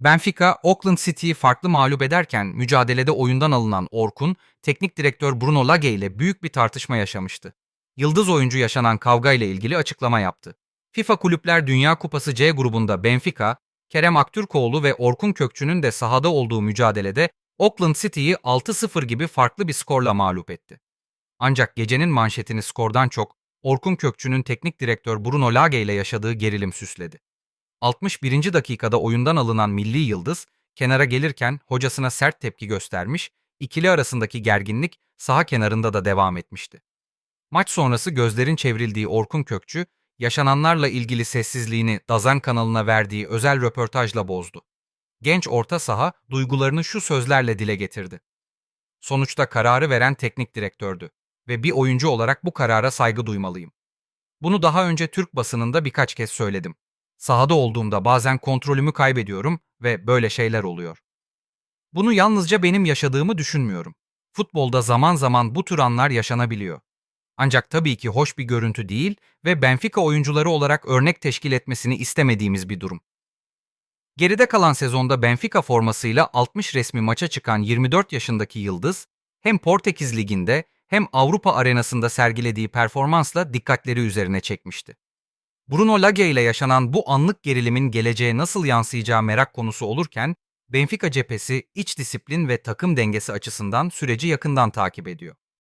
Benfica, Auckland City'yi farklı mağlup ederken mücadelede oyundan alınan Orkun, teknik direktör Bruno Lage ile büyük bir tartışma yaşamıştı. Yıldız oyuncu yaşanan kavga ile ilgili açıklama yaptı. FIFA Kulüpler Dünya Kupası C grubunda Benfica, Kerem Aktürkoğlu ve Orkun Kökçü'nün de sahada olduğu mücadelede Auckland City'yi 6-0 gibi farklı bir skorla mağlup etti. Ancak gecenin manşetini skordan çok Orkun Kökçü'nün teknik direktör Bruno Lage ile yaşadığı gerilim süsledi. 61. dakikada oyundan alınan milli yıldız, kenara gelirken hocasına sert tepki göstermiş, ikili arasındaki gerginlik saha kenarında da devam etmişti. Maç sonrası gözlerin çevrildiği Orkun Kökçü, yaşananlarla ilgili sessizliğini Dazan kanalına verdiği özel röportajla bozdu. Genç orta saha duygularını şu sözlerle dile getirdi. Sonuçta kararı veren teknik direktördü ve bir oyuncu olarak bu karara saygı duymalıyım. Bunu daha önce Türk basınında birkaç kez söyledim. Sahada olduğumda bazen kontrolümü kaybediyorum ve böyle şeyler oluyor. Bunu yalnızca benim yaşadığımı düşünmüyorum. Futbolda zaman zaman bu tür anlar yaşanabiliyor. Ancak tabii ki hoş bir görüntü değil ve Benfica oyuncuları olarak örnek teşkil etmesini istemediğimiz bir durum. Geride kalan sezonda Benfica formasıyla 60 resmi maça çıkan 24 yaşındaki Yıldız, hem Portekiz Ligi'nde hem Avrupa arenasında sergilediği performansla dikkatleri üzerine çekmişti. Bruno Lage ile yaşanan bu anlık gerilimin geleceğe nasıl yansıyacağı merak konusu olurken, Benfica cephesi iç disiplin ve takım dengesi açısından süreci yakından takip ediyor.